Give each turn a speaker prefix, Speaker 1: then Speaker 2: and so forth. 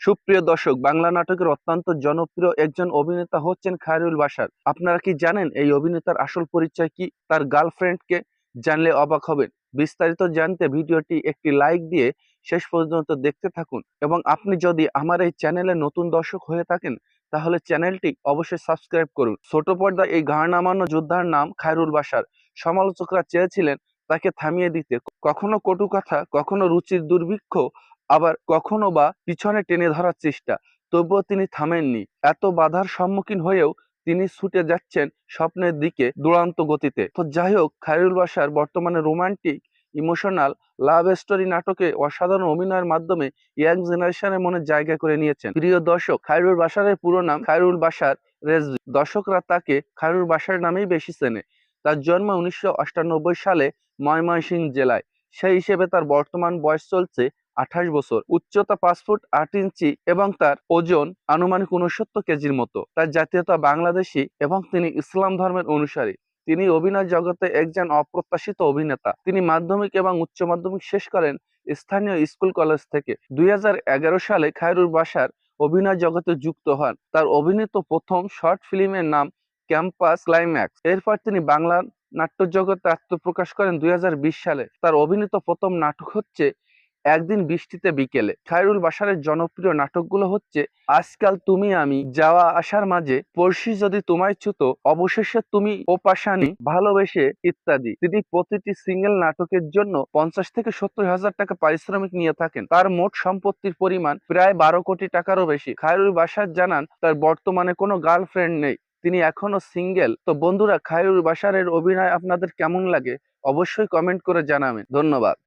Speaker 1: সুপ্রিয় দর্শক, বাংলা নাটকের অত্যন্ত জনপ্রিয় একজন অভিনেতা হচ্ছেন খায়রুল বাসার আপনারা কি জানেন এই অভিনেতার আসল পরিচয় কি? তার গার্লফ্রেন্ডকে জানলে অবাক হবেন। বিস্তারিত জানতে ভিডিওটি একটি লাইক দিয়ে শেষ পর্যন্ত দেখতে থাকুন এবং আপনি যদি আমার এই চ্যানেলে নতুন দর্শক হয়ে থাকেন, তাহলে চ্যানেলটি অবশ্যই সাবস্ক্রাইব করুন। ছোট পর্দায় এই ঘাড় নামানো যোদ্ধার নাম খায়রুল বাশার। সমালোচকরা চেয়েছিলেন তাকে থামিয়ে দিতে। কখনো কটু কথা, কখনো রুচির দুর্ভিক্ষ আবার কখনো বা পিছনে টেনে ধরার চেষ্টা। তবুও তিনি থামেননি। এত বাধার সম্মুখীন হয়েও তিনি ছুটে যাচ্ছেন স্বপ্নের দিকে দুরান্ত গতিতে। তো যাই হোক, খায়রুল বাসার বর্তমানে রোমান্টিক, ইমোশনাল, লাভ স্টোরি নাটকে অসাধারণ অভিনয়ের মাধ্যমে ইয়াং জেনারেশনের মনে জায়গা করে নিয়েছেন। প্রিয় দর্শক, খায়রুল বাসারের পুরো নাম খায়রুল বাসার রেজভি। দর্শকরা তাকে খায়রুল বাসার নামেই বেশি চেনে। তার জন্ম উনিশশো আটানব্বই সালে ময়মনসিংহ জেলায়। সেই হিসেবে তার বর্তমান বয়স চলছে আঠাশ বছর। উচ্চতা পাঁচ ফুট আট ইঞ্চি এবং তার ওজন আনুমানিক উনসত্তর কেজির মতো। তার জাতীয়তা বাংলাদেশি এবং তিনি ইসলাম ধর্মের অনুসারী। তিনি অভিনয় জগতে একজন অপ্রত্যাশিত অভিনেতা। তিনি মাধ্যমিক এবং উচ্চ মাধ্যমিক শেষ করেন স্থানীয় স্কুল কলেজ থেকে। দুই হাজার এগারো সালে খায়রুল বাসার অভিনয় জগতে যুক্ত হন। তার অভিনীত প্রথম শর্ট ফিল্মের নাম ক্যাম্পাস ক্লাইম্যাক্স। এরপর তিনি বাংলা নাট্য জগতে আত্মপ্রকাশ করেন দুই হাজার বিশ সালে। তার অভিনীত প্রথম নাটক হচ্ছে একদিন বৃষ্টিতে বিকেলে খায়রুল বাসারের জনপ্রিয় নাটকগুলো হচ্ছে, আজকাল তুমি আমি যাওয়া আসার মাঝে পড়শি যদি তোমায় ছুতো, অবশেষে তুমি ওপাশানি ভালোবেসে ইত্যাদি। তিনি প্রতিটি সিঙ্গেল নাটকের জন্য পঞ্চাশ থেকে সত্তর হাজার টাকা পারিশ্রমিক নিয়ে থাকেন। তার মোট সম্পত্তির পরিমাণ প্রায় বারো কোটি টাকারও বেশি। খায়রুল বাসার জানান, তার বর্তমানে কোনো গার্লফ্রেন্ড নেই। তিনি এখনও সিঙ্গেল। তো বন্ধুরা, খায়রুল বাসারের অভিনয় আপনাদের কেমন লাগে? অবশ্যই কমেন্ট করে জানাবেন। ধন্যবাদ।